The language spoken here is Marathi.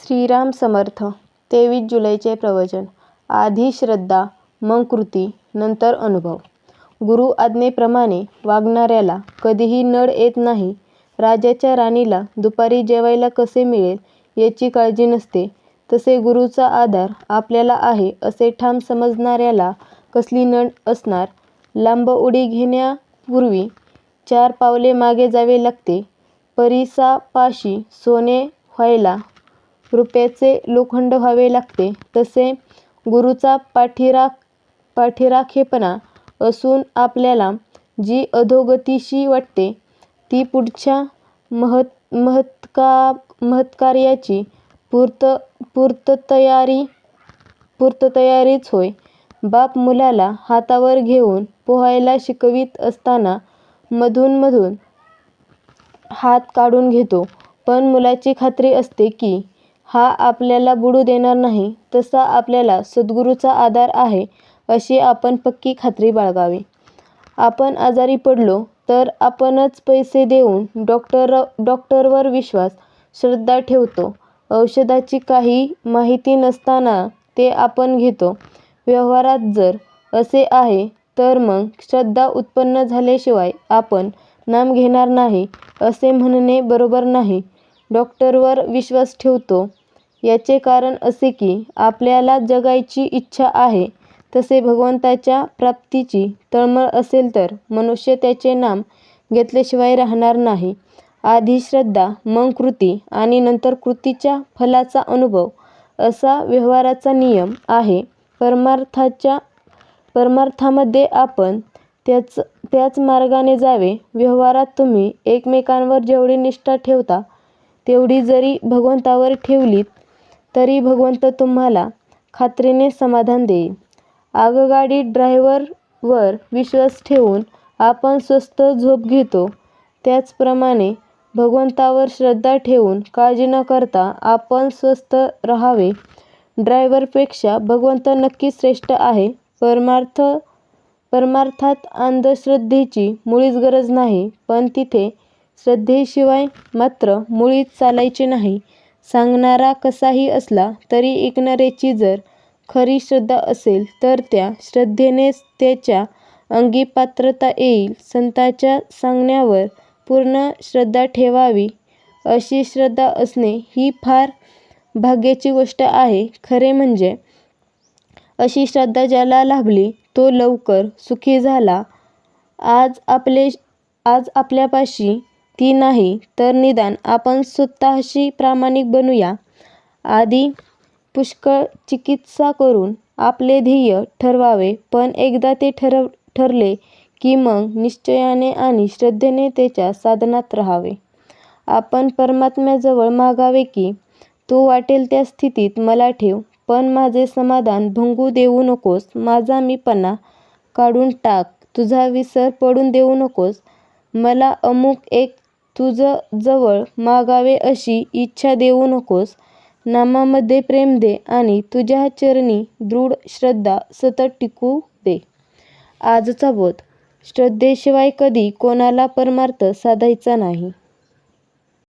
श्रीराम समर्थ तेवीस जुलैचे प्रवचन आधी श्रद्धा मग कृती नंतर अनुभव. गुरु आज्ञेप्रमाणे वागणाऱ्याला कधीही नड येत नाही. राजाच्या राणीला दुपारी जेवायला कसे मिळेल याची काळजी नसते. तसे गुरुचा आधार आपल्याला आहे असे ठाम समजणाऱ्याला कसली नड असणार? लांब उडी घेण्यापूर्वी चार पावले मागे जावे लागते. परिसापाशी सोने व्हायला रुपयाचे लोखंड व्हावे लागते. तसे गुरुचा पाठीराख पाठीराखेपणा असून आपल्याला जी अधोगतीशी वाटते ती पुढच्या महत् महत्का महत्कार्याची पूर्त पूर्ततयारी पूर्ततयारीच होय. बाप मुलाला हातावर घेऊन पोहायला शिकवीत असताना मधूनमधून हात काढून घेतो. पण मुलाची खात्री असते की हा आपल्याला बुडू देणार नाही तसा आपल्याला सद्गुरूचा आधार आहे अशी आपण पक्की खात्री बाळगावी. आपण आजारी पडलो तर आपणच पैसे देऊन डॉक्टर डॉक्टरवर विश्वास श्रद्धा ठेवतो. औषधाची काही माहिती नसताना ते आपण घेतो. व्यवहारात जर असे आहे तर मग श्रद्धा उत्पन्न झाल्याशिवाय आपण नाम घेणार नाही असे म्हणणे बरोबर नाही. डॉक्टरवर विश्वास ठेवतो. याचे कारण असे की आपल्याला जगायची इच्छा आहे तसे भगवंताच्या प्राप्तीची तळमळ असेल तर मनुष्य त्याचे नाम घेतल्याशिवाय राहणार नाही. आधी श्रद्धा मग कृती आणि नंतर कृतीच्या फलाचा अनुभव असा व्यवहाराचा नियम आहे. परमार्थाच्या परमार्थामध्ये आपण त्याच त्याच मार्गाने जावे. व्यवहारात तुम्ही एकमेकांवर जेवढी निष्ठा ठेवता तेवढी जरी भगवंतावर ठेवलीत तरी भगवंत तुम्हाला खात्रीने समाधान देईल. आगगाडी ड्रायव्हरवर विश्वास ठेवून आपण स्वस्त झोप घेतो. त्याचप्रमाणे भगवंतावर श्रद्धा ठेवून काळजी न करता आपण स्वस्थ राहावे. ड्रायव्हरपेक्षा भगवंत नक्की श्रेष्ठ आहे. परमार्थ परमार्थात अंधश्रद्धेची मुळीच गरज नाही. पण तिथे श्रद्धेशिवाय मात्र मुळीच चालायचे नाही. सांगणारा कसाही असला तरी ऐकणाऱ्याची जर खरी श्रद्धा असेल तर त्या श्रद्धेनेच त्याच्या अंगी पात्रता येईल. संतांच्या सांगण्यावर पूर्ण श्रद्धा ठेवावी अशी श्रद्धा असणे ही फार भाग्याची गोष्ट आहे. खरे म्हणजे अशी श्रद्धा ज्याला लाभली तो लवकर सुखी झाला. आज आपले आज आपल्यापाशी ती नाही तर निदान आपण स्वतःशी प्रामाणिक बनूया. आधी पुष्कळ चिकित्सा करून आपले ध्येय ठरवावे पण एकदा ते ठरव ठरले की मग निश्चयाने आणि श्रद्धेने त्याच्या साधनात राहावे. आपण परमात्म्याजवळ मागावे की तू वाटेल त्या स्थितीत मला ठेव पण माझे समाधान भंगू देऊ नकोस माझा मीपणा काढून टाक तुझा विसर पडून देऊ नकोस. मला अमुक एक तुझ जवळ मागावे अशी इच्छा देऊ नकोस. नामामध्ये प्रेम दे आणि तुझ्या चरणी दृढ श्रद्धा सतत टिकू दे. आजचा बोध. श्रद्धेशिवाय कधी कोणाला परमार्थ साधायचा नाही.